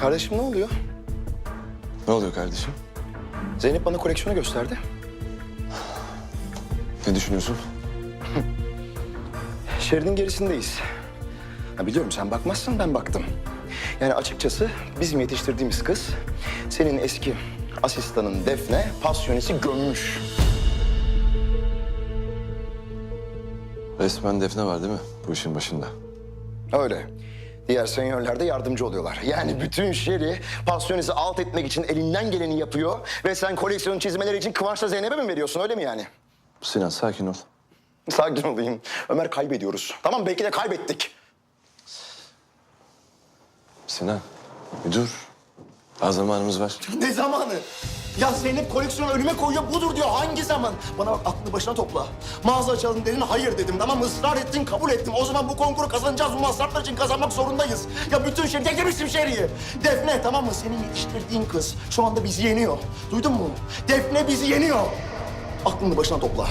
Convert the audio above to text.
Kardeşim ne oluyor? Ne oluyor kardeşim? Zeynep bana koleksiyonu gösterdi. Ne düşünüyorsun? Şeridin gerisindeyiz. Ha, biliyorum sen bakmazsın ben baktım. Yani açıkçası bizim yetiştirdiğimiz kız senin eski asistanın Defne pasyonisi gömmüş. Resmen Defne var değil mi bu işin başında? Öyle. Diğer senyörler de yardımcı oluyorlar. Yani bütün şeri pasyonisi alt etmek için elinden geleni yapıyor... ve sen koleksiyon çizmeleri için Kıvanç'la Zeynep'e mi veriyorsun öyle mi yani? Sinan sakin ol. Sakin olayım. Ömer kaybediyoruz. Tamam belki de kaybettik. Sinan bir dur. Daha zamanımız var. Ne zamanı? Ya Zeynep koleksiyonu önüme koyuyor budur diyor. Hangi zaman? Bana bak aklını başına topla. Mağaza açalım dedin hayır dedim tamam mı? Israr ettin kabul ettim. O zaman bu konkuru kazanacağız. Bu masraflar için kazanmak zorundayız. Ya bütün şehri teklemişsin şehriyi. Defne tamam mı? Senin yetiştirdiğin kız şu anda bizi yeniyor. Duydun mu? Defne bizi yeniyor. Aklını başına topla.